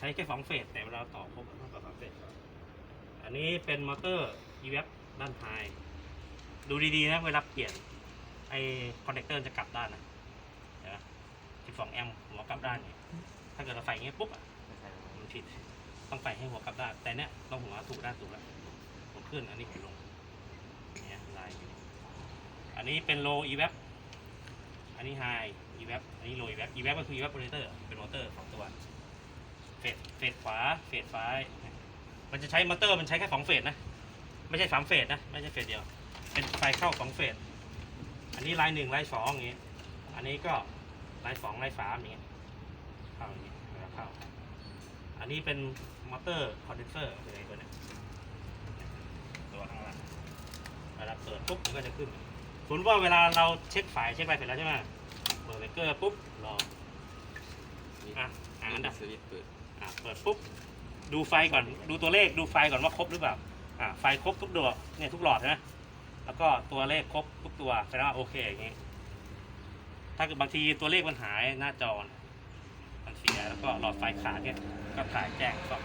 ใช้แค่สองเฟสแต่เวลาต่อครบต้องต่อสามเฟสอันนี้เป็นมอเตอร์ e v ด้านท้าย ดูดีๆนะเวลาเปลี่ยนไอคอนเนคเตอร์จะกลับด้านนะเห็นไหม12 แอมป์หัวกลับด้านนี่ถ้าเกิดเราใส่อย่างเงี้ยปุ๊บอะมันผิดต้องใส่ให้หัวกลับด้าน แต่เนี้ยต้องหัวถูกด้านถูกแล้วผมขึ้นอันนี้ผมลงเนี่ยลายอันนี้เป็น low e v อันนี้ high e v อันนี้ low e v e v ก็คือ evaporator เป็นมอเตอร์สองตัว เฟสเฟสขวาเฟสซ้าย มันจะใช้มอเตอร์มันใช้แค่สองเฟสนะ ไม่ใช่สามเฟสนะ ไม่ใช่เฟสเดียว เป็นไฟเข้าสองเฟส อันนี้ไลน์หนึ่งไลน์สองอย่างงี้ อันนี้ก็ไลน์สองไลน์สามอย่างงี้เข้าอย่างงี้เวลาเข้า อันนี้เป็นมอเตอร์คอนเดนเซอร์คือไอ้ตัวเนี้ยตัวข้างล่างเวลาเปิดปุ๊บมันก็จะขึ้นสมมติว่าเวลาเราเช็คไฟล์เช็คไฟเสร็จแล้วใช่ไหมเปิดเบรกเกอร์ปุ๊บรออะอะอันดับสวิตช์เปิด อะเปิดปุ๊บดูไฟก่อนดูตัวเลขดูไฟก่อนว่าครบหรือเปล่าอะไฟครบทุกดวงเนี่ยทุกหลอดใช่ไหมแล้วก็ตัวเลขครบทุกตัวแสดงว่าโอเคอย่างงี้ ถ้าเกิดบางทีตัวเลขมันหายหน้าจอมันเสียแล้วก็หลอดไฟขาดเนี่ยก็ถ่ายแจ้งสอบ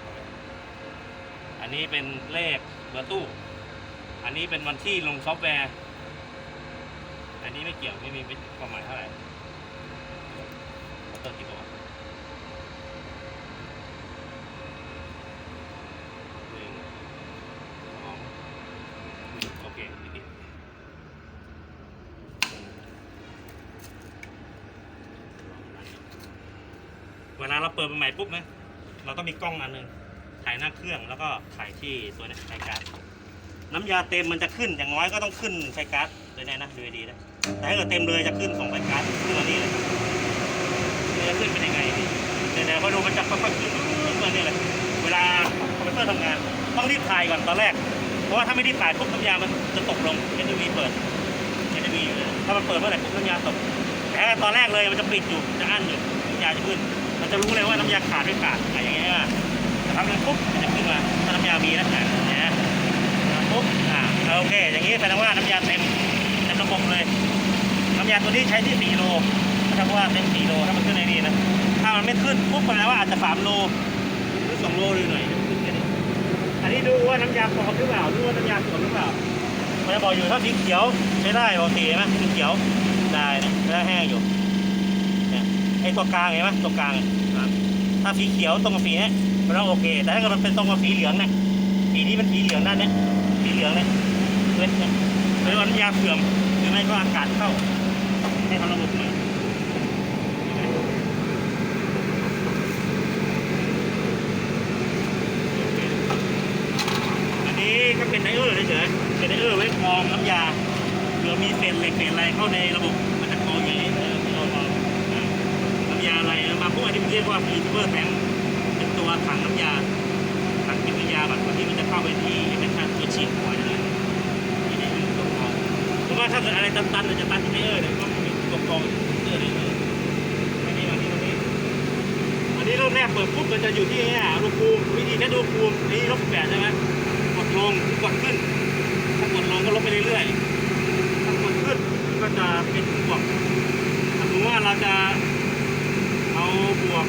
อันนี้เป็นเลขเบอร์ตู้ อันนี้เป็นวันที่ลงซอฟต์แวร์ อันนี้ไม่เกี่ยวไม่มีความหมายเท่าไหร่เติมกี่ตัว หนึ่งสองโอเคดี เปิดใหม่ปุ๊บนะเราต้องมีกล้องอันหนึงถ่ายหน้าเครื่องแล้วก็ถ่ายที่ตัวเนี้ใช้การ์ดน้ำยาเต็มมันจะขึ้นอย่างน้อยก็ต้องขึ้นใช้การ์ดเลยนะนะดูดีๆนะแต่ถ้าเกิดเต็มเลยจะขึ้นส่งไปการ์ดขึ้นมานี่เลยมันจะขึ้นเป็นยังไงนี่เดี๋ยวๆพอดูมันจะค่อยๆขึ้นขึ้นมานี่เลยเวลาคอมพิวเตอร์ทำงานต้องรีบถ่ายก่อนตอนแรก เพราะว่าถ้าไม่รีบถ่ายปุ๊บน้ำยามันจะตกลง NV เปิด NV ถ้ามันเปิดเมื่อไหร่ปุ๊บน้ำยาตกแต่ตอนแรกเลยมันจะปิดอยู่จะอั้นอยู่น้ำยาจะขึ้น มันจะรู้เลยว่าน้ำยาขาดไม่ขาดอะไรอย่างเงี้ยแต่ทำนั้นปุ๊บมันจะขึ้นมาถ้าน้ำยามีนะอะเนี่ยปุ๊บอ่าโอเค อย่างนี้แปลว่าน้ำยาเต็มเต็มระบบเลย น้ำยาตัวนี้ใช้ที่ 4 โลถ้าว่าเต็ม 4 โลถ้ามันขึ้นในนี้นะ ถ้ามันไม่ขึ้นปุ๊บแปลว่าอาจจะ 3 โลหรือสองโลหรือหน่อยขึ้นแค่นี้อันนี้ดูว่าน้ำยาปลอมหรือเปล่าดูว่าน้ำยาสวมหรือเปล่ามันจะบอกอยู่ถ้าสีเขียวใช้ได้โอเคไหมสีเขียวได้นะได้แห้งอยู่ อ้ตัวกลางเห็นไหมตัวกลางครับถ้าสีเขียวตรงกับสีเนี้ยมันต้องโอเค แต่ถ้าเกิดมันเป็นตรงกับสีเหลืองเนี่ยสีนี้เป็นสีเหลืองด้านเนี้ยสีเหลืองเนี่ยเล็กเนี่ยหรือว่าน้ำยาเสื่อมหรือไม่ก็อากาศเข้าให้เขาระบบหน่อยอันนี้ก็เป็นไดเออร์เฉยๆเป็นไดเออร์ไว้กรองน้ำยาเผื่อมีเศษเหล็กเศษอะไรเข้าในระบบ อะไรบาพวกอันนี้มันเรียกว่าฟีเวอร์แทงเป็นตัวถังน้ำยาถังเก็บน้ำยาแบบที่มันจะเข้าไปที่เป็นการตัวฉีดหัวนั่นแหละที่ได้อยู่ตัวกรองเพราะว่าถ้าเกิดอะไรตันๆจะตันที่ไดเออเนี่ยก็มีตัวกรองเออร์ไดเออร์อันนี้อันนี้อันนี้อันนี้เริ่มแรกเปิดปุ๊บมันจะอยู่ที่เนี่ยอุณหภูมิวิธีแค่ดูอุณหภูมินี่ลบแปดใช่ไหมกดลงกดขึ้นถ้ากดลงก็ลบไปเรื่อยๆถ้ากดขึ้นก็จะเป็นบวกถ้าสมมติว่าเราจะ บวก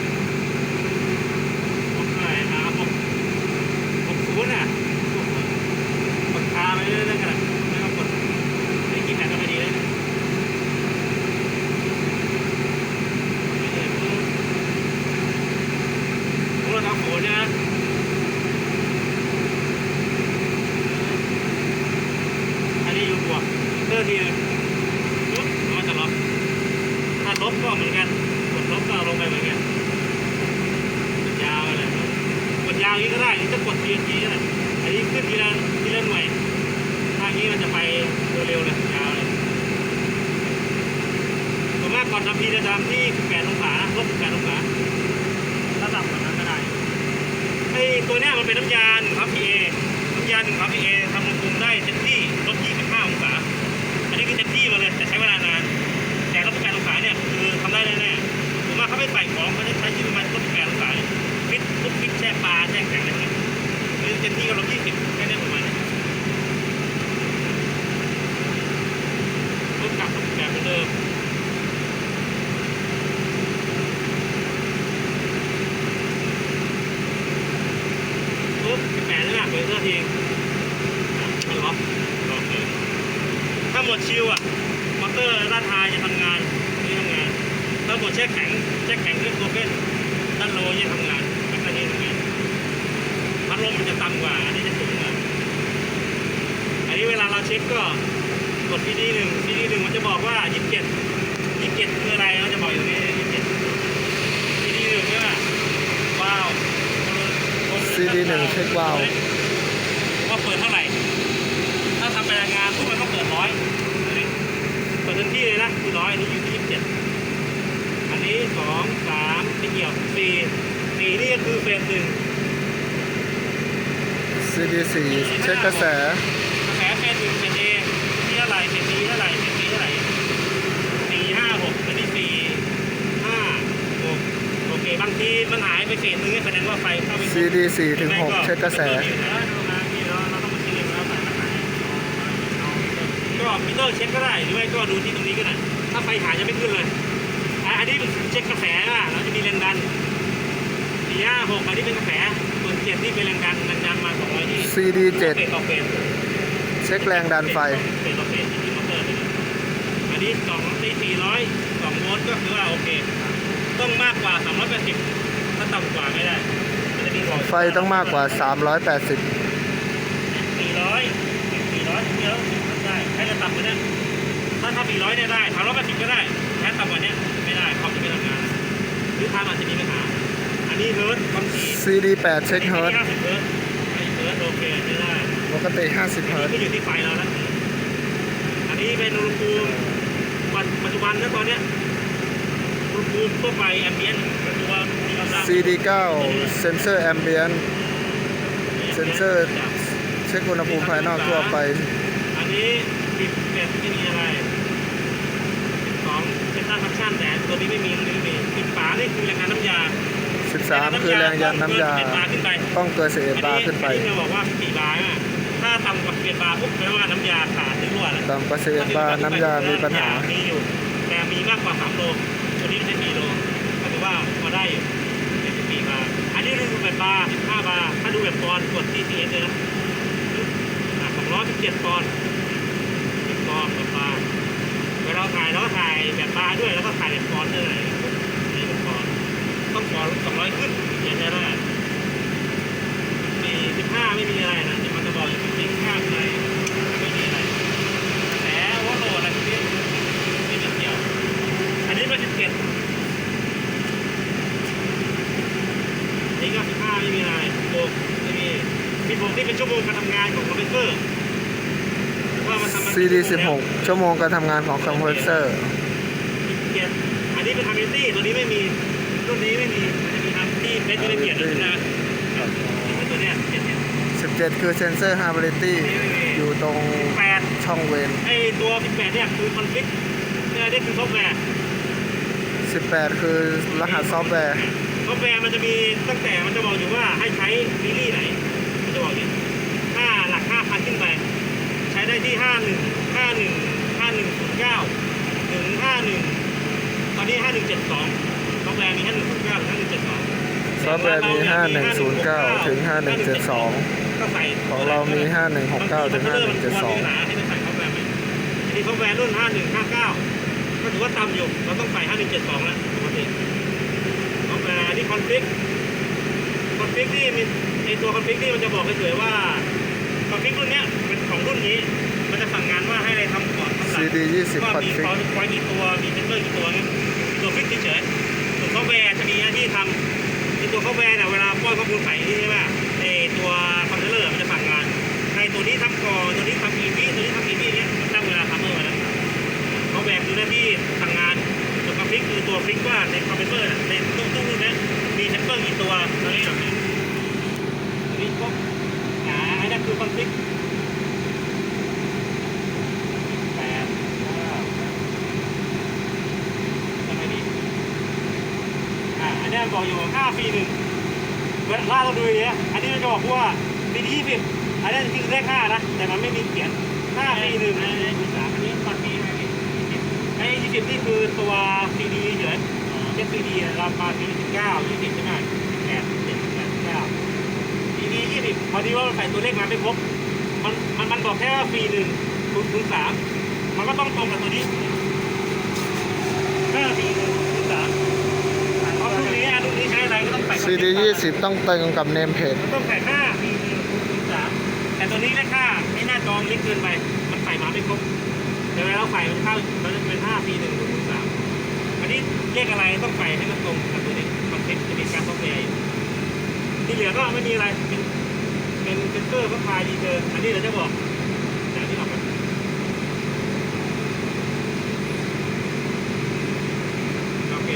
บวกเท่าไหร่อ่าบวกบวกศูนย์อะกดคาไปเรื่อยๆกันนะไม่ต้องกดไอ้กี่แผ่ก็ไม่ดีเลยนะเรื่อยปุ๊บผมเราทำโขนนะอันนี้อยู่บวกเลือกทีนึงปุ๊บแล้วมันจะลบถ้าลบก็เหมือนกันกดลบก็เอาลงไปเหมือนกันกดยาวไปเลยกดยาวอย่างนี้ก็ได้หรือจะกดทีละทีก็ได้อันนี้ขึ้นทีละทีละหน่วยถ้าอย่างนี้มันจะไปเร็วๆเลยยาวเลยส่วนมากก่อนทำทีจะทำที่18องศาลบ18องศา ถ้าต่ำกว่านั้นก็ได้ไอ้ตัวเนี้ยมันเป็นน้ำยาหนึ่งครับพีเอน้ำยาหนึ่งครับพีเอทำอุณหภูมิได้เต็มที่ลด25องศา อันนี้คือเต็มที่มาเลยแต่ใช้เวลานาน แต่ลด18องศาเนี่ยคือทำได้แน่ๆผมว่าเขาไม่ใส่ของเขาจะใช้ที่ประมาณลด18องศาเนี่ยฟิตพวกฟิตแช่ปลาแช่แข็งอะไรเงี้ยคือเต็มที่ก็ลด20แค่นี้ประมาณนี้ลด กลับลดแบบเหมือนเดิม อ หน้าทีเองไม่ล็อกโอเคถ้าหมดชิวอะมอเตอร์ด้านท้ายจะทำงานไม่ทำงาน ถ้าหมดแช่แข็งแช่แข็งเครื่องตัวเป็นด้านโลจะทำงานแล้วก็นี่ทำงานพัดลมมันจะต่ำกว่า อันนี้จะสูงกว่าอันนี้เวลาเราเช็คก็กด CD หนึ่ง CD หนึ่งมันจะบอกว่า 27 27คืออะไรเราจะบอกอยู่ตรงนี้27 CD หนึ่งใช่ไหมว้าว CD หนึ่งเช็ควาล์ว ว่าเปิดเท่าไหร่ ถ้าทำเป็นงานทุกมันต้องเปิดร้อยอันนี้เปิดเต็มที่เลยนะคือร้อยอันนี้อยู่ที่ 27 อันนี้ สองสามไม่เกี่ยวสี่สี่นี่ก็คือเฟสหนึ่ง CD สี่เช็คกระแส กระแสเฟสหนึ่งเฟสเอที่เท่าไหร่เฟสบีเท่าไหร่เฟสบีเท่าไหร่สี่ห้าหกอันนี้สี่ห้าหกโอเคบางทีมันหายไปเฟสหนึ่งแสดงว่าไฟเข้าไป CD สี่ถึงหกเช็คกระแส ก็มิเตอร์เช็คก็ได้หรือไม่ก็ดูที่ตรงนี้ก็ได้ ถ้าไฟหายจะไม่ขึ้นเลย อะอันนี้เป็นเช็คกระแสอะแล้วจะมีแรงดันสี่ห้าหกอันนี้เป็นกระแสส่วนเจ็ดนี่เป็นแรงดันแรงดันมาสองร้อยที่ CD เจ็ดเฟสต่อเฟสเช็คแรงดันไฟเฟสต่อเฟสที่มอเตอร์นี่อันนี้สองที่สี่ร้อยสองโวลต์ก็คือว่าโอเค ต้องมากกว่าสามร้อยแปดสิบถ้าต่ำกว่าไม่ได้มันจะมีบอกไฟต้องมากกว่า 380 สี่ร้อยสี่ร้อยเยอะได้ใช้จะต่ำกว่านี้ถ้าถ้าสี่ร้อยเนี่ยได้สามร้อยแปดสิบก็ได้แค่ต่ำกว่านี้ไม่ได้คอม จะไม่ทำงานหรือทางอาจจะมีปัญหา อันนี้เฮิร์ตความถี่ CD 8 เช็คเฮิร์ตห้าสิบเฮิร์ตเฮิร์ตโอเคไม่ได้ปกติ 50เฮิร์ตก็อยู่ที่ไฟเราแล้วอันนี้เป็นอุณหภูมิวันปัจจุบันนะตอนเนี้ยอุณหภูมิทั่วไปแอมเบียนปัจจุบันมีกำลัง CD 9 เซนเซอร์แอมเบียนเซ็นเซอร์เช็คอุณหภูมิภายนอกทั่วไป อันนี้สิบเอ็ดไม่มีอะไรสิบส องเป็นตั้งฟังก์ชันแต่ตัวนี้ไม่มีตัวนี้ไม่มีสิบฝานี่คือแรงงานน้ำยา13คือแรงยันน้ำยาเกิน11บาร์ขึ้นไปต้องเกิน11บาร์ขึ้นไปอันนี้เราบอกว่าสี่บาร์อะถ้าต่ำกว่าสิบเอ็ดบาร์ปุ๊บแปลว่าน้ำยาขาดหรือรั่วแล้วต่ำกว่า11บาร์น้ำยามีปัญหามีอยู่แต่มีมากกว่าสามโลตัวนี้ไม่ใช่สี่โลก็ถือว่าพอได้อยู่เป็นสิบสี่บาร์อันนี้ดูแบบบาร์สิบห้าบาร์ถ้าดูแบบปอนด์กด TCS เลยนะสองร้อยสิบเจ็ดปอนด์สิบปอนด์แบบบาร์ เวลาเราถ่ายเราก็ถ่ายแบบบาร์ด้วยแล้วก็ถ่ายแบบปอนด์ด้วยนี่เป็นปอนด์ต้องปอนด์สองร้อยขึ้นถึงจะใช้ได้มีสิบห้าไม่มีอะไรนะเดี๋ยวมันจะบอกอยู่สิบห้าอะไรไม่มีอะไรแต่ว่าโหลดอะไรพวกนี้ไม่มีเกี่ยว อันนี้เป็นสิบเจ็ดนี่ก็สิบห้าไม่มีอะไรโบกไม่มีมีโบกนี่เป็นชั่วโมงการทำงานของคอมพิวเตอร์ ว่ามันทำมา CD 16 ชั่วโมงการทำงานของคอมเพรสเซอร์สิบเจ็ดอันนี้เป็นทำมิตี้ตัวนี้ไม่มีรุ่นนี้ไม่มีมันจะมีทำที่เป็นที่ไม่เปลี่ยนเลยนะตัวเนี้ยเจ็ดเนี่ย17 คือเซนเซอร์ Hability อยู่ตรงแปดช่องเวนไอตัวสิบแปดเนี่ยคือคอนฟิกเนี่ยนี่คือซอฟต์แวร์ 18 คือรหัสซอฟต์แวร์ ซอฟต์แวร์มันจะมีตั้งแต่มันจะบอกอยู่ว่าให้ใช้ซีรีส์ไหน มันจะบอกอยู่ห้าหลักห้าพันขึ้นไปใช้ ได้ที่ห้าหนึ่งห้าหนึ่งห้าหนึ่งศูนย์เก้าถึงห้าหนึ่งตอนนี้ห้าหนึ่งเจ็ดสองซอฟต์แวร์มีห้าหนึ่งศูนย์เก้าถึงห้าหนึ่งเจ็ดสองซอฟต์แวร์มี 5109ถึง5172ก็ใส่ของเรามี 5169 ถึงบาทีมัน5172มีปัญหาให้มันใส่ซอฟต์แวร์ไหมอันนี้ซอฟต์แวร์รุ่นห้าหนึ่งห้าเก้าก็ถือว่าต่ำอยู่ เราต้องใส่ห้าหนึ่งเจ็ดสองแล้วปกติซอฟต์แวร์อันนี้คอนฟิกคอนฟิกนี่มีในตัวคอนฟิกนี่มันจะบอกเฉยๆว่า คอนฟิกรุ่นเนี้ยเป็นของรุ่นนี้ มันจะสั่งงานว่าให้อะไรทำก่อนทำหลัง CD 20ว่ามี config คอยคอยกี่ตัว มีเซนเซอร์กี่ตัวเนี่ยตัวฟิกเฉยๆส่วนซอฟต์แวร์จะมีหน้าที่ทำในตัวซอฟต์แวร์เนี่ยเวลาป้อนข้อมูลใส่นี่ใช่ไหมในตัวคอมพิวเตอร์มันจะสั่งงานให้ตัวนี้ทำก่อนตัวนี้ทำอีพีตัวนี้ทำอีพีเนี่ยมันตั้งเวลาทำเมื่อไว้แล้วซอฟต์แวร์คือหน้าที่สั่งงานส่วนคอนฟิกคือตัวฟิกว่าในคอมพิวเตอร์เนี่ยในตู้ตู้รุ่นเนี้ยมีเซนเซอร์กี่ตัวตัวนี้แบบนี้นี่ก็หา ไอ้นั่นคือคอนฟ lict แปดเก้าทำไมดีอ่าอันนี้บอกอยู่ห้าปีหนึ่งเวลาเราดูอย่างเงี้ยอันนี้มันจะบอกว่าปีที่ยี่สิบอันนี้คือเลขห้านะ แต่มันไม่มีเขียนห้าปีหนึ่งอันนี้ยี่สามอันนี้ตอนปีอะไรไอ้ยี่สิบนี่คือตัวซีดีเฉยเจ็ดซีดีเรามาปีสิบเก้ายี่สิบใช่ไหมแปดเจ็ดแปดเก้า ทีนี้ ยี่สิบพอดีว่ามันใส่ตัวเลขมาไม่ครบ มันมันมันบอกแค่ว่าฟรีหนึ่งคูณคูณสามมันก็ต้องตรงกับตัวนี้ห้าฟรีหนึ่งคูณสามเพราะรุ่นนี้อะรุ่นนี้ใช้อะไรก็ต้องใส่ ซีดียี่สิบต้องตึงกับเนมเพจมันต้องใส่ห้าฟรีหนึ่งคูณสามแต่ตัวนี้เลขห้าไม่น่าจองเล็กเกินไป มันใส่มาไม่ครบเดี๋ยวเวลาเราใส่มันเข้ามันจะเป็นห้าฟรีหนึ่งคูณสามอันนี้เลขอะไรต้องใส่ให้มันตรงกับตัวนี้มันเป็นจะมีการต้องแปลอยู่ที่เหลือก็ไม่มีอะไรเป็น เป็นเซนเซอร์ก็พายดีเกินอันนี้เราจะบอกแต่ที่ออกมาโอเค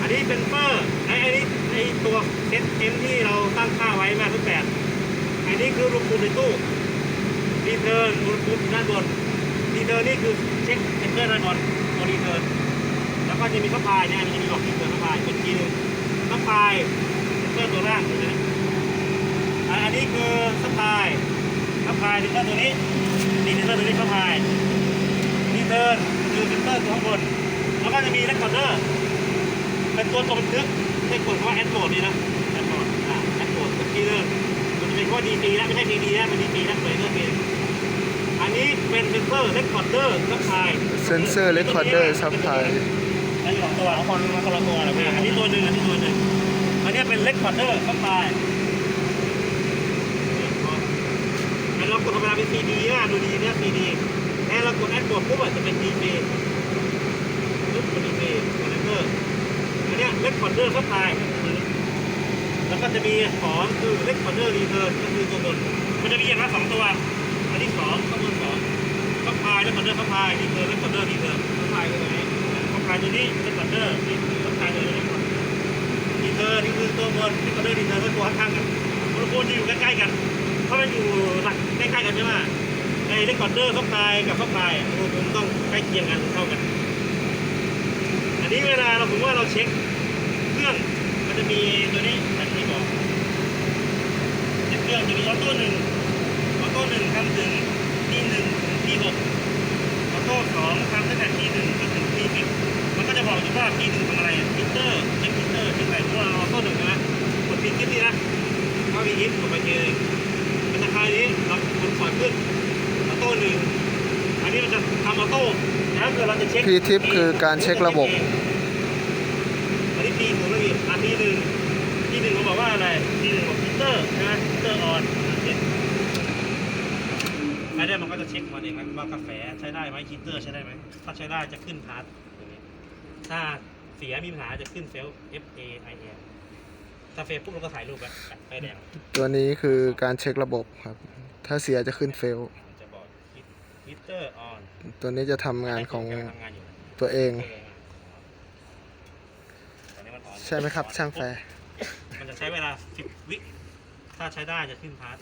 อันนี้เป็นเฟอร์ไอ้ไอ้นี่ไอ้ตัวเซตเอ็มที่เราตั้งค่าไว้มาทุกแบบอันนี้คืออุณหภูมิในตู้รีเทิร์นอุณหภูมิด้านบนรีเทิร์นนี่คือเช็คเซนเซอร์ด้านบนตัวรีเทิร์นแล้วก็จะมีสปายเนี่ยมันจะมีบอกรีเทิร์นสปายเป็นทีนึงสปายเซนเซอร์ตัวล่างนไหม อะอันนี้คือสปายสปายเซนเซอร์ตัวนี้นี่เซนเซอร์ตัวนี้สปายรีเทิร์นคือเซนเซอร์ตัวข้างบนแล้วก็จะมีเรคคอร์เดอร์เป็นตัวตัวบันทึกให้กดคำว่าแอดโหลดนี่นะแอดโหลดอ่าแอดโหลดกดที่เริ่มมันจะเป็นคำว่าดีซีนะไม่ใช่ดีดีนะเป็นดีซีนะเลยเรื่องเองอันนี้เป็นเซนเซอร์เรคคอร์เดอร์ซับไพเซนเซอร์เรคคอร์เดอร์ซับไพอันนี้ของตัวคนมาคนละตัวนะอันนี้ตัวหนึ่งอันนี้ตัวหนึ่งอันนี้เป็นเรคคอร์เดอร์ซับไพ เรากดธรรมดาเป็นซีดีนะดูดีเนี่ยซีดีแต่เรากดแอดโหลดปุ๊บอะจะเป็นดีซีปุ๊บเป็นดีซีคอนเนคเตอร์อันเนี้ยเล็กคอร์เดอร์ซัพพลายแล้วก็จะมีของคือเล็กคอร์เดอร์รีเทิร์นก็คือตัวบนมันจะมีอย่างละสองตัวอันที่สองข้างบนสองซัพพลายเล็กคอร์เดอร์ซัพพลายรีเทิร์นเล็กคอร์เดอร์รีเทิร์นซัพพลายคือตัวนี้ซัพพลายตัวนี้เล็กคอร์เดอร์นี่ซัพพลายตัวนี้รีเทิร์นนี่คือตัวบนเล็กคอร์เดอร์รีเทิร์นก็ตัวข้างกันโมโนโพลจะอยู่ใกล้ๆกัน เพราะมันอยู่หลักใกล้ๆกันใช่ไหมไอ้เล็กคอร์เดอร์ซัพพลายกับซัพพลายโมโนโพลต้องใกล้เคียงกันเท่ากัน อันนี้เวลาเราผมว่าเราเช็คเครื่องมันจะมีตัวนี้แบบที่บอกเช็คเครื่องจะมีออโต้หนึ่งออโต้หนึ่งทำถึงที่หนึ่งถึงที่หกออโต้สองทำตั้งแต่ที่หนึ่งจนถึงที่สิบมันก็จะบอกอยู่ว่าที่หนึ่งทำอะไรพิเตอร์ำออโต้แล้วเกิดเราจะเช็คพีทิปคือการเช็คระบบ อันนี้ปีผมไม่มีอันที่หนึ่งที่หนึ่งเขาบอกว่าอะไรที่หนึ่งบอกพิเตอร์ใช่ไหมพิเตอร์ออนเช็คอันนี้มันก็จะเช็คมาเองนะว่ากาแฟใช้ได้ไหมฮีเตอร์ใช้ได้ไหมถ้าใช้ได้จะขึ้นพาร์ทตรงนี้ถ้าเสียมีปัญหาจะขึ้นเซลล์ F A I L ถ้าเฟซปุ๊บเราก็ถ่ายรูปไว้ไฟแดงตัวนี้คือการเช็คระบบครับ ถ้าเสียจะขึ้นเฟล ฮีเตอร์ออนตัวนี้จะทำงานของทำงานอยู่ตัวเอง ตอนนี้มันออนใช่ไหมครับ ช่างแฟร์มันจะใช้เวลา 10 วิ ถ้าใช้ได้จะขึ้นพาร์ท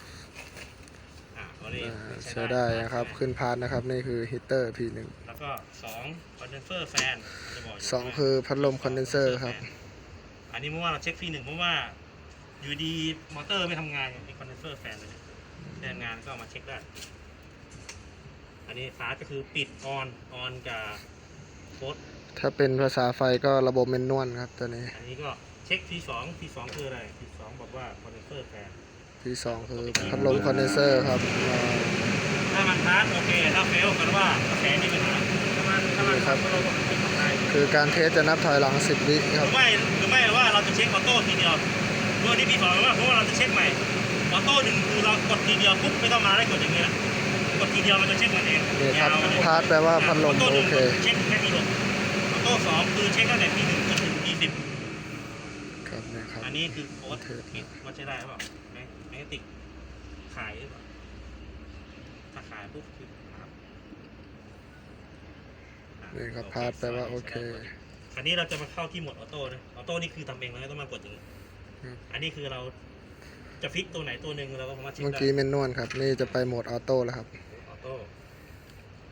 อ่าตัวนี้อ่าใช้ได้นะครับ ขึ้นพาร์ทนะครับ นี่คือฮีเตอร์ P1 แล้วก็2คอนเดนเซอร์แฟนมันจะบอกยู่สองคือพัดลมคอนเดนเซอร์ครับ อันนี้เมื่อว่าเราเช็คฟรีหนึ่งเพราะว่าอยู่ดีมอเตอร์ไม่ทำงานไอ้คอนเดนเซอร์แฟนเลยแทนงานก็เอามาเช็คได้ อันนี้พาร์ทก็คือปิดออนออนกับโค้ดถ้าเป็นภาษาไฟก็ระบบเมนนวลครับตัวนี้ อันนี้ก็เช็ค T2 T2 คืออะไร T2 บอกว่าคอนเดนเซอร์แฟน P2 คือพัดลมคอนเดนเซอร์ครับอ่าถ้ามันพาร์ทโอเคถ้าเฟลกันว่ากระแสมีปัญหาถ้ามันถ้ามันครับเราก็ปิดได้คือการเทสจะนับถอยหลัง 10 วิหครืรับอไม่หรือไม่ว่าเราจะเช็คออโต้ทีเดียวตัวนี้พี่สอนว่าเพราะว่าเราจะเช็คใหม่ออโต้หนึ่งคือเรากดทีเดียวปุ๊บไม่ต้องมาได้กดอย่างนี้ละกด ทีเดียวมันจะเช็คมันเองนี่ครับยาวเลยพาร์ทแปลว่าพัดลมออโต้หโอนึ่งเคเช็คแค่ทีหกออโต้สองคือเช็คตั้งแต่ทีหนึ่งจนถึงทีสิบครับนี่ครับอันนี้คือโค้ดเทสผิดว่าใช้ได้หรือเปล่าแมแมกติกขายหรือเปล่าถ้าขายปุ๊บคือครับนี่ครับพาร์ทแปลว่าโอเคอันนี้เราจะมาเข้าที่โหมดออโต้นะออโต้นี่คือทำเองเราไม่ต้องมากดอย่างนี้ครับอันนี้คือเราจะฟิกตัวไหนตัวหนึ่งเราก็สามารถเช็คเมื่อได้กี้เมนนวลครับ นี่จะไปโหมดออโต้แล้วครับออ โต้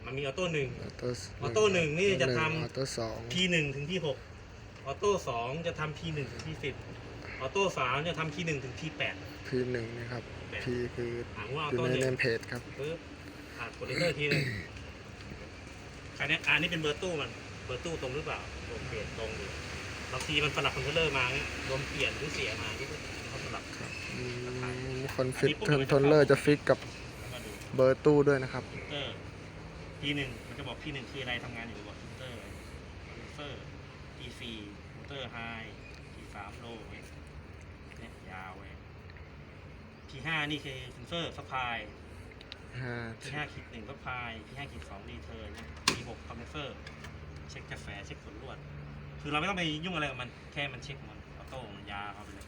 มันมีออโต้หนึ่งออโต้ออโต้หนึ่งนี่จะทำออโต้สอง P หนึ่งถึง P หกออโต้สองจะทำ P หนึ่งถึง P สิบออโต้สามจะทำ P หนึ่งถึง P แปดพีหนึ่งนะครับ P คือถามว่าอออยู่โต้ในหนึ่งเนมเพจครับ ปึ๊บอ่านกดเอนเตอร์ทีหนึงอันนี้อันนี้เป็นเบอร์ตู้มัน เบอร์ตู้ตรงหรือเปล่าตรงเปลี่ยนตรงอยู่บางทีมันสลับคอนโทรลเลอร์มาเนี่ยรวมเปลี่ยนหรือเสียมาที่เขาสลับครับอืมคนฟิตเทนทนเลอร์จะฟิกกับแล้วก็ดู เบอร์ตู้ด้วยนะครับฟิลเตอร์ทีหนึ่งมันจะบอกทีหนึ่งคืออะไรทำงานอยู่บอกฟิลเตอร์ฟิลเตอร์ทีสี่ฟิลเตอร์ไฮทีสามโลเว้ยเนี่ยยาวเว้ยทีห้านี่คือฟิลเตอร์สปาย ห้าทีห้าขีดหนึ่งสปายทีห้าขีดสองรีเทิร์นทีหกคอมเพรสเซอร์ เช็คกาแฟเช็คผลรวด คือเราไม่ต้องไปยุ่งอะไรกับมัน แค่มันเช็คมันออโต้มันยาเข้าไปเลย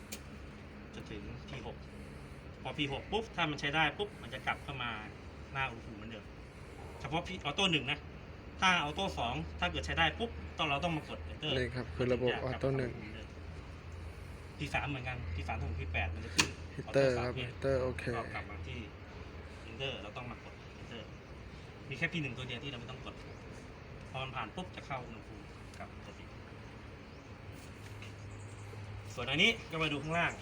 จนถึง P6 พอ P6 ปุ๊บถ้ามันใช้ได้ปุ๊บมันจะกลับเข้ามาหน้าอุณหภูมิเหมือนเดิมเฉพาะออโต้หนึ่งนะ ถ้าออโต้สองถ้าเกิดใช้ได้ปุ๊บต้องเราต้องมากด enter นี่ครับคือระบบออโต้หนึ่งทีสามเหมือนกันทีสามถึงทีแปดมันจะขึ้นฮิตเตอร์สาคมรับเพฮิจตเตอร์โอเคก็กลับมาที่ enter เราต้องมากด enter มีแค่ P1 ตัวเดียวที่เราไม่ต้องกด พอมันผ่านปุ๊บจะเข้าอุณหภูมิกลับปกติส่วนอันนี้ก็มาดูข้างล่าง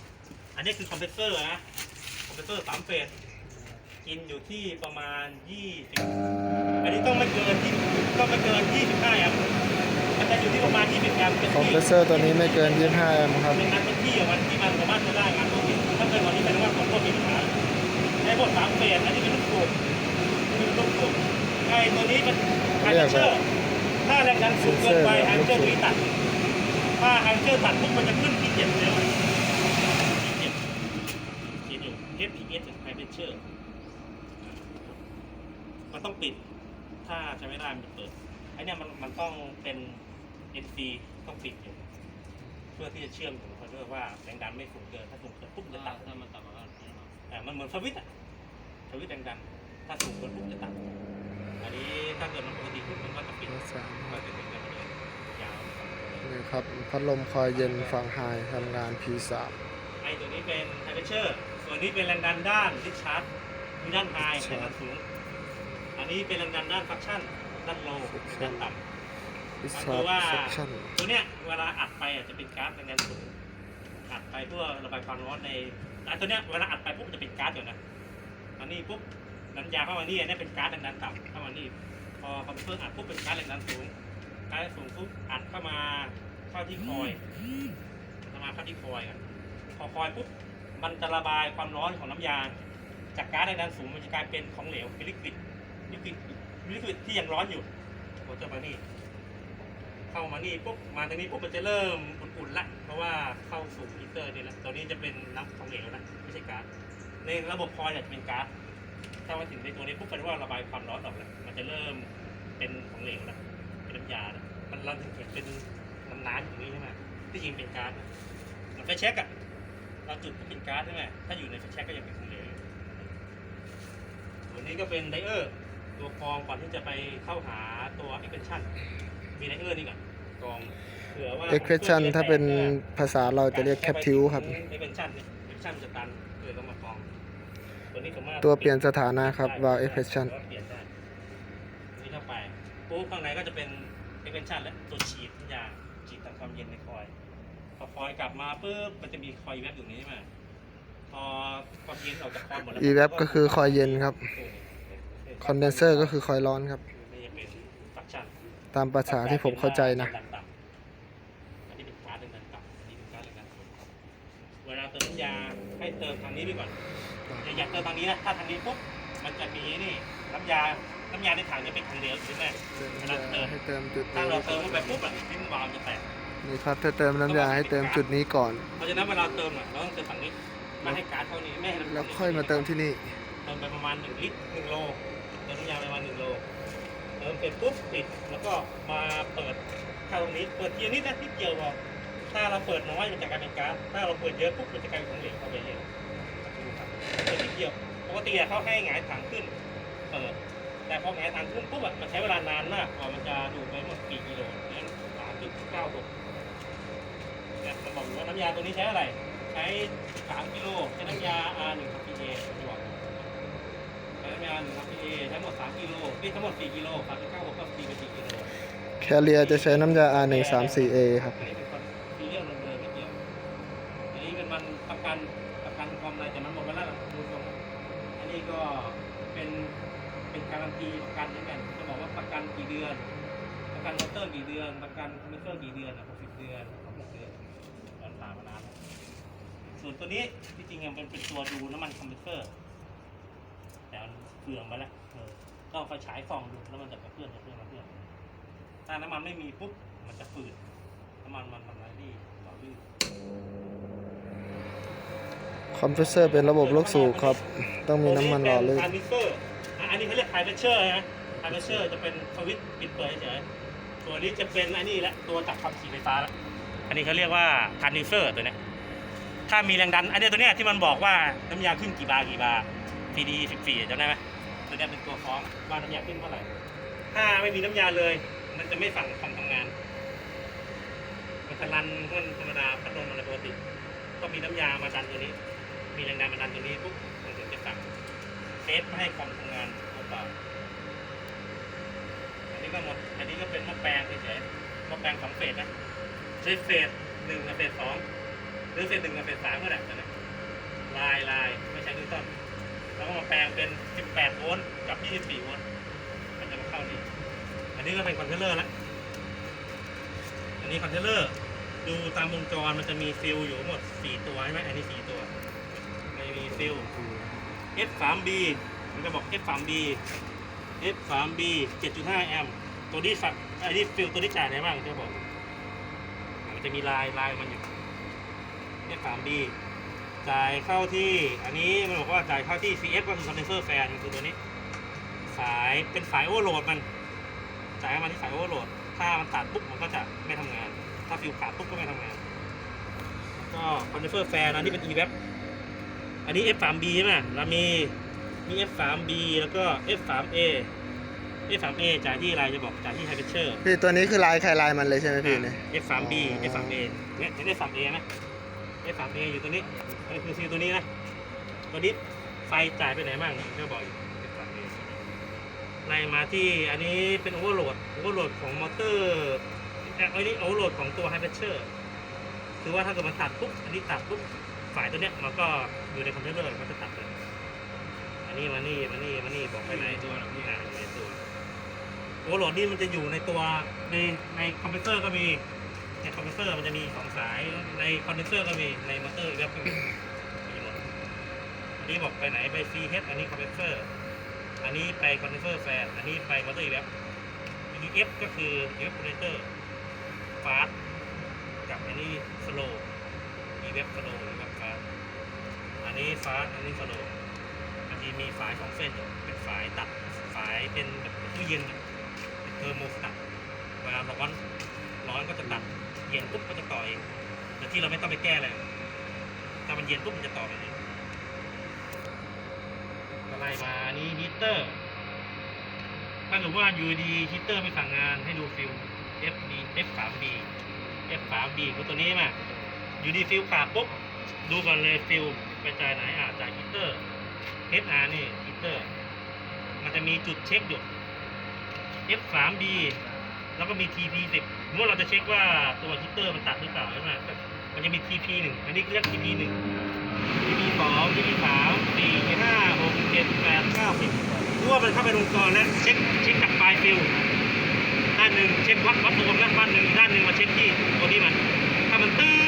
อันนี้คือคอมเพรสเซอร์นะ คอมเพรสเซอร์สามเฟสกินอยู่ที่ประมาณ 20 อันนี้ต้องไม่เกินที่ต้องไม่เกิน 25แอมป์มันจะอยู่ที่ประมาณ 20แอมป์เป็นคอมที่เพรสเซอร์ตัวนี้ไม่เกิน 25แอมป์ครับเป็นงานเป็นที่ของมันที่มันสามารถจะได้งานพวกนี้ถ้าเกินกว่านี้แสดงว่าคนพวกมีปัญหาในพวกสามเฟสอันนี้เป็นลูกสูบคือลูกสูบไอ้ตัวนี้เป็นไฮเชอร์ถ้าแรงดันสูงเกินไปไฮเชอร์ตัวนี้ตัด ถ้าไฮเชอร์ตัดปุ๊บมันจะขึ้นที่เจ็ดเร็วที่เจ็ดเจ็ดอยู่ FPS ไฮ เชอร์ มันต้องปิด ถ้าใช้ไม่ได้มันจะเปิดไอ้เนี่ยมันมันต้องเป็น NC ต้องปิดอยู่เพื่อที่จะเชื่อมถึงคอนเวอร์ว่าแรงดันไม่สูงเกิน ถ้าสูงเกินปุ๊บจะตัดถ้ามันต่ำกว่าแต่มันเหมือนสวิตช์อะสวิตช์แรงดัน ถ้าสูงเกินปุ๊บจะตัด อันนี้ถ้าเกิดมันปกติปุ๊บมันก็จะปิดสามก็จะเป็นกันไปเลยยาวนี่ครับ พัดลมคอยเย็นฝั่งไฮทำงาน P3 ไอ้ตัวนี้เป็นไฮเ e เชอร์ ส่วนนี้เป็นแรงดันด้านดิชาร์จคือด้านไฮแรงดันสูง อันนี้เป็นแรงดันด้านฟังก์ชันด้านโลด้านต่ำดิสมันชาคือร์ว่าเซคชั่นตัวเนี้ยเวลาอัดไปอะจะเป็นก๊าซแรงดันสูง อัดไปเพื่อระบายความร้อนในไอ้ตัวเนี้ยเวลาอัดไปปุ๊บจะเป็นก๊าซอยู่นะ อันนี้ปุ๊บน้ำยาเข้ามานี่อันนี้เป็นก๊าซแรงดันต่ำเข้ามานี่พอคอมพิวเตอร์อัดปุ๊บเป็นก๊าซแรงดันสูงก๊าซแรงดันสูงปุ๊บอัดเข้ามาเข้าที่คอยเข้ามาเข้าที่คอยอะพอคอยปุ๊บ มันจะระบายความร้อนของน้ำยา จากก๊าซแรงดันสูงมันจะกลายเป็นของเหลวเป็นลิควิดลิควิดลิควิดที่ยังร้อนอยู่หัวจะมานี่ เข้ามานี่ปุ๊บมาตรงนี้ปุ๊บมันจะเริ่มอุ่นๆละเพราะว่าเข้าสู่ฮีเตอร์นี่แหละตัวนี้จะเป็นน้ำของเหลวนะไม่ใช่ก๊าซในระบบคอยจะเป็นก๊าซถ้ามาถึงในตัวนี้ปุ๊บแปลว่าระบายความร้อนออกแล้วมันจะเริ่มเป็นของเหลวแล้วเป็นน้ำยาแล้วมันเราถึงเห็นเป็นน้ำน้ำอย่างนี้ใช่ไหมที่จริงเป็นก๊าซมันไฟแช็กอะ เราจุดก็เป็นก๊าซใช่ไหมถ้าอยู่ในไฟแช็กก็ยังเป็นของเหลวอยู่ตัวนี้ก็เป็นไดเออร์ตัวกรองก่อนที่จะไปเข้าหาตัวเอ็กเพนชั่นมีไดเออร์นี่ก่อนกรองเผื่อว่า Expression ถ้าเป็นภาษาเราจะเรียก Captive ครับ เอ็กเพนชั่นเนี่ยเอ็กเพนชั่นจะตันเกิดต้องมากรองตัวนี้สามารถตัวเปลี่ยนสถานะครับ valve expression เปลี่ยนได้นี่เข้าไปปุ๊บข้างในก็จะเป็นเอ็กเพนชั่นและตัวฉีดทุกอย่างฉีดตามความเย็นในคอยล์ พอคอยล์กลับมาปุ๊บมันจะมีคอยล์แวบอยู่นี้ใช่ไหมพอความเย็นออกจากคอยล์หมดแล้ว e-vap ก็คือคอยเย็นครับ คอนเดนเซอร์ก็คือคอยร้อนครับนี่จะเป็นฟักชั่นตามภาษาที่ผมเข้าใจนะอันนี้เป็นการ์ดแรงดันต่ำอันนี้เป็นการ์ดแรงดันสูงเวลาเติมน้ำยาให้เติมทางนี้ไปก่อนอย่าอย่าเติมทางนี้นะถ้าทางนี้ปุ๊บมันจะมีนี่น้ำยาน้ำยาในถังจะเป็นถังเหลวใช่ไหมให้เติมจุดถ้านี้เราเติมเข้าไปปุ๊บอะลิ้นวาล์วจะแตก นี่ครับถ้าเติมน้ำยาให้เติมจุดนี้ก่อน เพราะฉะนั้นเวลาเติมอะเราต้องเติมฝั่งนี้ไม่ให้การ์ดเท่านี้ไม่ให้น้ำแล้วค่อยมาเติมที่นี่เติมไปประมาณหนึ่งลิตรหนึ่งโลเติมน้ำยาไปประมาณหนึ่งโลเติมเสร็จปุ๊บปิดแล้วก็มาเปิดเข้าตรงนี้เปิดทีละนิดนะนิดเดียวพอถ้าเราเปิดน้อยมันจะกลายเป็นก๊าซถ้าเราเปิดเยอะปุ๊บมันจะกลายเป็นของเหลวเข้าไปเองเปิดนิดเดียวปกติอะเขาให้หงายถังขึ้น เปิด แต่พอหงายถังขึ้นปุ๊บอะมันใช้เวลานานมากกว่ามันจะดูดไปหมดกี่กิโลเนี่ยสามจุดเก้าหก เนี่ยมันบอกว่าน้ำยาตัวนี้ใช้อะไร ใช้สามกิโลใช้น้ำยา R หนึ่งทับพีเอบอกใช้น้ำยาหนึ่งทับพีเอทั้หมดสามกิโลนี่ทั้งหมดสี่กิโลสามจุดเก้าหกก็ตีไปสี่กิโลแคเรียจะใช้น้ำยา R134A ครับ อันนี้เป็นคนซีเรียลเดิมๆไม่เกี่ยวอันนี้เป็นมันประกันประกันความอะไรแต่มันหมดไปแล้วล่ะดูทรงอันนี้ก็เป็นเป็นการันตีประกันเหมือนกันจะบอกว่าประกันกี่เดือน ประกันมอเตอร์กี่เดือน ประกันคอมพิวเตอร์กี่เดือนอะหกสิบเดือนหกเดือนตอนผ่านมานานแล้ว สส่วนตัวนี้ที่จริงๆมันเป็นตัวดูน้ำมันคอมเพรสเซอร์แต่มันเฟืองไปแล้วเออก็เอาไฟฉายส่องดูแล้วมันจะกระเพื่อมกระเพื่อมกระเพื่อมถ้าน้ำมันไม่มีปุ๊บมันจะฝืดน้ำมันมันมันไรดีหล่อลื่นคอมเพรสเซอร์เป็นระบบลูกสูบครับ ต้องมีน้ำมันหล่อลื่นอันนี้เป็นอันนี้เขาเรียกไฮเพรสเชอร์นะไฮเพรสเชอร์จะเป็นสวิตช์ปิดเปิดเฉยๆตัวนี้จะเป็นอันนี้แหละตัวจับความถี่ไฟฟ้าแล้วอันนี้เขาเรียกว่าคาร์นิเซอร์ตัวเนี้ย ถ้ามีแรงดันอันนี้ตัวเนี้ยที่มันบอกว่าน้ำยาขึ้นกี่บาร์กี่บาร์ PD 14จำได้ไหมตัวเนี้ยเป็นตัวฟ้องว่าน้ำยาขึ้นเท่าไหร่ถ้าไม่มีน้ำยาเลย มันจะไม่สั่งคอมทำงาน มันจะรันเครื่องธรรมดาพัดลมอะไรปกติ ก็มีน้ำยามาดันตัวนี้ มีแรงดันมาดันตัวนี้ปุ๊บมันถึงจะสั่งเซฟไม่ให้คอมทำงานหรือเปล่าอันนี้ก็หมด อันนี้ก็เป็นหม้อแปลงเฉยๆหม้อแปลงสองเฟสนะใช้เฟสหนึ่งกับเฟสสอง หรือเฟสหนึ่งกับเฟสสามก็ได้นะลายลายไม่ใช่นิวตันแล้วก็มาแปลงเป็น 18 โวลต์กับ 24 โวลต์มันจะมาเข้านี่ อันนี้ก็เป็นคอนเทนเนอร์แล้วอันนี้คอนเทนเนอร์ดูตามวงจรมันจะมีฟิลอยู่หมด 4 ตัวใช่ไหมอันนี้ 4 ตัวมันมีฟิล F3B มันก็บอก F3B F3B 7.5 แอมป์ตัวนี้ฝักอันนี้ฟิลตัวนี้จ่ายอะไรบ้างจะบอก มันจะมีลายลายมันอยู่ F3B จ่ายเข้าที่อันนี้มันบอกว่าจ่ายเข้าที่ CF ก็คือ condenser fan คือตัวนี้ สายเป็นสายโอเวอร์โหลดมัน จ่ายเข้ามาที่สายโอเวอร์โหลด ถ้ามันตัดปุ๊บมันก็จะไม่ทำงาน ถ้าฟิวขาดปุ๊บก็ไม่ทำงาน ก็คอนเดนเซอร์แฟนอันนี้เป็น e-web อันนี้ F3B ใช่ไหมเรามีมี F3B แล้วก็ F3A F3A จ่ายที่อะไรจะบอกจ่ายที่ไฮเ e เชอร์พี่ตัวนี้คือลายใครลายมันเลยใช่ไหมพี่เนี่ย F3B F3A เนี่ยเห็น F3A ไหม F3A อยู่ตัวนี้นี่คือซีลตัวนี้นะ ตัวนี้ไฟจ่ายไปไหนบ้างก็บอกอยู่ F3A ไล่มาที่อันนี้เป็นโอเวอร์โหลด โอเวอร์โหลดของมอเตอร์อันนี้โอเวอร์โหลดของตัวไฮเ e เชอร์ คือว่าถ้าเกิดมันตัดปุ๊บ อันนี้ตัดปุ๊บฝ่ายตัวเนี้ยมันก็อยู่ในคอนเทนเนอร์มันจะตัดเลย อันนี้มานี่มานี่มานี่บอกไปไหนตัวนะพี่อ่าอยู่ในตัวโอเวอร์โหลดนี่มันจะอยู่ในตัวในในคอมพิวเตอร์ก็มี ในคอมพิวเตอร์มันจะมีสองสายในคอนเดนเซอร์ก็มีในมอเตอร์อีกแล้วก็มีมีหมดอันนี้บอกไปไหนไป CH อันนี้คอมเพรสเซอร์อันนี้ไปคอนเดนเซอร์แฟนอันนี้ไปมอเตอร์อีกแล้ว EF ก็คือ evaporator fast กับอันนี้ slow EF slow นะครับ fast อันนี้ fast อันนี้ slow อันนี้มีฝายสองเส้นเป็นฝายตัดฝายเป็นแบบตู้เย็นเป็นเทอร์โมสตัตเวลาร้อนร้อนก็จะตัด ย็นปุ๊บก็จะต่อเองแต่ที่เราไม่ต้องไปแก้เลยถ้ามันเย็นปุ๊บมันจะต่อไปเองก็ไล่มานี้ฮีเตอร์ ถ้าเกิดว่าอยู่ดีฮีเตอร์ไม่สั่งงานให้ดูฟิล FD F3B F3B คือตัวนี้มาอยู่ดีฟิลขาดปุ๊บ ดูก่อนเลยฟิลไปจ่ายไหนอ่าจ่ายฮีเตอร์ HR นี่ฮีเตอร์ มันจะมีจุดเช็คอยู่ F3B แล้วก็มี TP10 มื่อเราจะเช็คว่าตัวฮิตเตอร์มันตัดหรือเปล่าใช่ไหมมันจะมี TP หนึ่งอันนี้เรียก TP หนึ่ง TP สอง TP สาม4 5 6 7 8 9 10รู้ว่ามันเข้าไปวงจรแล้วเช็คเช็คจากปลายฟิลด้านหนึ่งเช็ควัดวัดรวมแล้วด้านหนึ่งด้านหนึ่งมาเช็คที่ตัวนี้มัน ถ้ามันตื้อ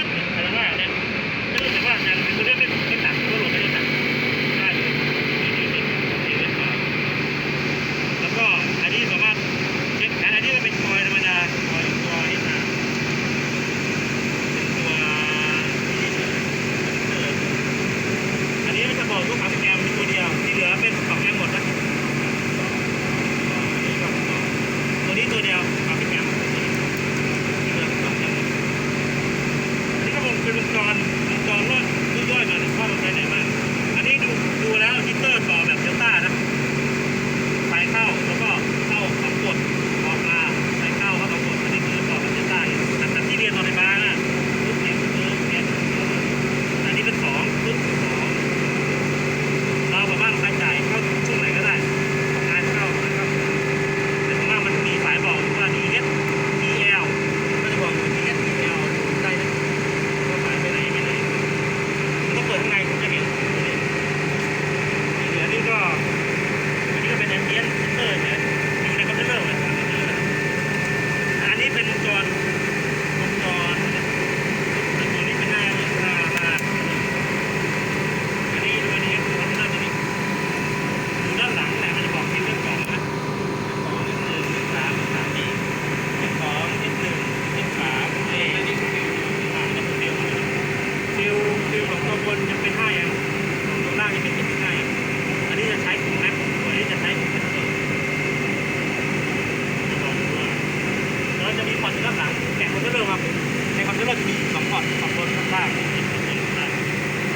จะมีสองพอร์สองบนข้างล่างติดกันเลยนะ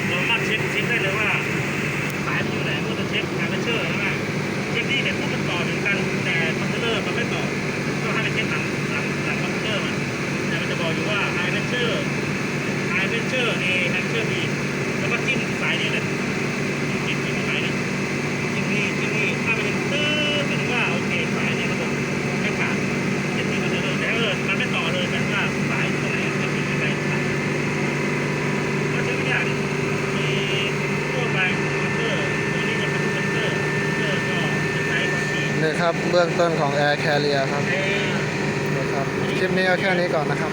เราสามารถเช็คเช็คได้เลยว่าสายมันอยู่ไหนเราจะเช็คการเชื่อ เบื้องต้นของ Air Carrier ครับนะครับคลิปนี้เอาแค่นี้ก่อนนะครับ